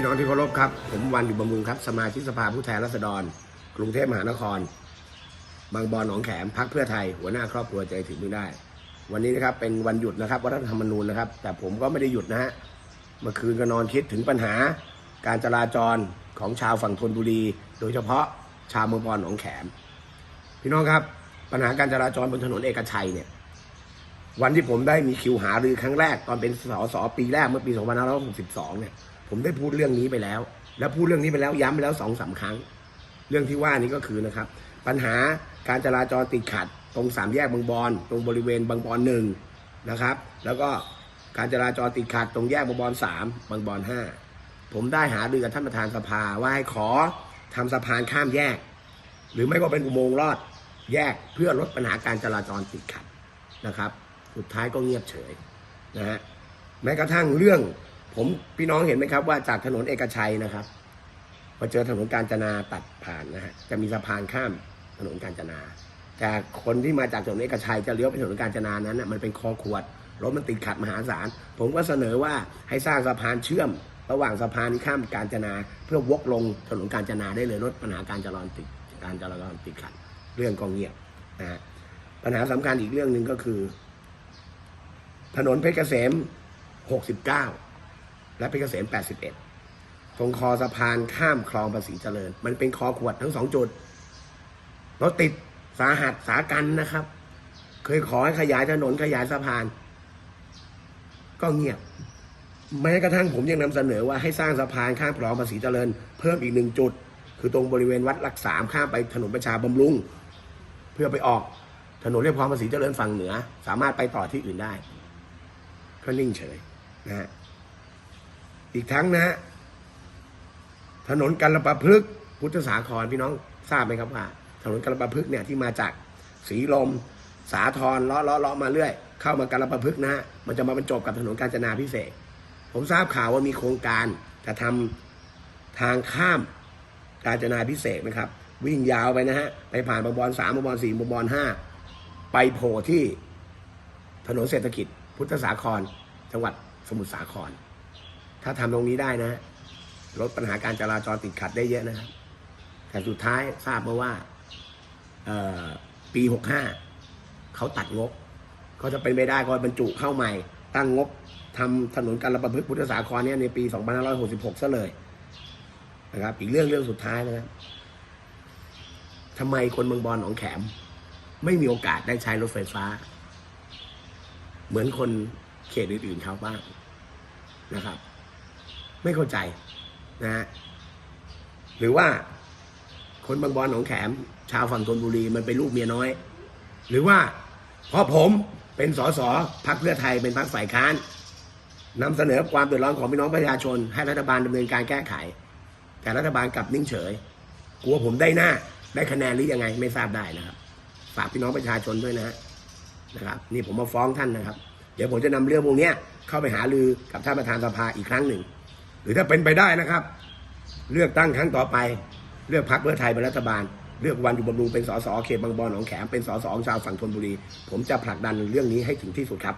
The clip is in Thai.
พี่น้องที่เคารพครับ ผมวันอยู่บำรุงครับ สมาชิกสภาผู้แทนราษฎร กรุงเทพมหานคร บางบอนหนองแขมพักเพื่อไทย หัวหน้าครอบครัวใจถึงไม่ได้ วันนี้นะครับเป็นวันหยุดนะครับรัฐธรรมนูญนะครับ แต่ผมก็ไม่ได้หยุดนะฮะเมื่อคืนก็นอนคิดถึงปัญหา การจราจรของชาวฝั่งธนบุรี โดยเฉพาะชาวเมืองบอนหนองแขม พี่น้องครับปัญหาการจราจรบนถนนเอกชัยเนี่ยวันที่ผมได้มีคิวหารือครั้งแรกตอนเป็นสสปีแรกเมื่อปี 2562 เนี่ย ผมได้พูดเรื่องนี้ไปแล้ว แล้วพูดเรื่องนี้ไปแล้วย้ำไปแล้วสองสามครั้ง เรื่องที่ว่านี้ก็คือนะครับ ปัญหาการจราจรติดขัด ตรงสามแยกบางบอนตรงบริเวณบางบอนหนึ่งนะครับ แล้วก็การจราจรติดขัดตรงแยกบางบอนสามบางบอนห้าผมได้หารือกับท่านประธานสภาว่าให้ขอทำสะพานข้ามแยก หรือไม่ก็เป็นอุโมงค์ลอดแยกเพื่อลดปัญหาการจราจรติดขัดนะครับ สุดท้ายก็เงียบเฉยนะฮะแม้กระทั่งเรื่อง ผมพี่น้องเห็นไหมครับ ว่าจากถนนเอกชัยนะครับมาเจอถนนกาญจนาตัดผ่านนะฮะจะมีสะพานข้ามถนนกาญจนา แต่คนที่มาจากถนนเอกชัยจะเลี้ยวไปถนนกาญจนานั้นน่ะมันเป็นคอขวดรถมันติดขัดมหาศาล ผมก็เสนอว่าให้สร้างสะพานเชื่อม ระหว่างสะพานข้ามกาญจนา เพื่อวกลงถนนกาญจนาได้เลยลดปัญหาการจราจรติดการจราจรติดขัด เรื่องก็เงียบนะฮะปัญหาสำคัญอีกเรื่องหนึ่งก็คือ ถนนเพชรเกษม 69 และเพชรเกษม81 ตรงคอสะพานข้ามคลองภาษีเจริญ มันเป็นคอขวดทั้งสองจุดรถติดสาหัสสากันนะครับ เคยขอให้ขยายถนนขยายสะพาน ก็เงียบแม้กระทั่งผมยังนำเสนอว่าให้สร้างสะพานข้ามคลองภาษีเจริญ เพิ่มอีกหนึ่งจุด คือตรงบริเวณวัดหลักสามข้ามไปถนนประชาบำรุง เพื่อไปออกถนนเรียบคลองภาษีเจริญฝั่งเหนือ สามารถไปต่อที่อื่นได้ก็นิ่งเฉยนะฮะ อีกทั้งนะฮะถนนกันระปะพฤกษ์พุทธสาครพี่น้องทราบไหมครับว่า ถนนกันระปะพฤกษ์เนี่ยที่มาจากสีลม สาทรเลาะเลาะเลาะมาเรื่อย เข้ามากันระปะพฤกษ์นะฮะมันจะมาบรรจบกับถนนกาญจนาพิเศษ ผมทราบข่าวว่ามีโครงการจะทำทางข้ามกาญจนาพิเศษนะครับ วิ่งยาวไปนะฮะไปผ่านบางบอนสามบางบอนสี่บางบอนห้าไปโผล่ที่ถนนเศรษฐกิจ พุทธสาคร จังหวัดสมุทรสาคร ถ้าทำตรงนี้ได้นะลดปัญหาการจราจรติดขัดได้เยอะนะครับ แต่สุดท้ายทราบมาว่าปีหกห้าเขาตัดงบเขาจะเป็นไปได้ก็บรรจุเข้าใหม่ ตั้งงบทำถนนการระบาดพุทธสาครเนี่ยในปี 2566ซะเลยนะครับ อีกเรื่องเรื่องสุดท้ายนะครับทำไมคนเมืองบอลหนองแขม ไม่มีโอกาสได้ใช้รถไฟฟ้า เหมือนคนเขตอื่นๆเขาบ้างนะครับ ไม่เข้าใจนะฮะหรือว่าคนบางบอนหนองแขม ชาวฝั่งธนบุรีมันเป็นลูกเมียน้อย หรือว่าเพราะผมเป็นสสพักเพื่อไทยเป็นพักฝ่ายค้านนำเสนอความเดือดร้อนของพี่น้องประชาชน ให้รัฐบาลดำเนินการแก้ไข แต่รัฐบาลกลับนิ่งเฉย กลัวผมได้หน้า ได้คะแนนหรือยังไงไม่ทราบได้นะครับ ฝากพี่น้องประชาชนด้วยนะฮะนะครับ นี่ผมมาฟ้องท่านนะครับ เดี๋ยวผมจะนำเรื่องพวกนี้เข้าไปหารือกับท่านประธานสภาอีกครั้งหนึ่ง หรือถ้าเป็นไปได้นะครับ เลือกตั้งครั้งต่อไป เลือกพรรคเพื่อไทยเป็นรัฐบาล เลือกวันอยู่บำรุงเป็นสสเขตบางบอนหนองแขมเป็นสสของชาวฝั่งธนบุรี ผมจะผลักดันเรื่องนี้ให้ถึงที่สุดครับ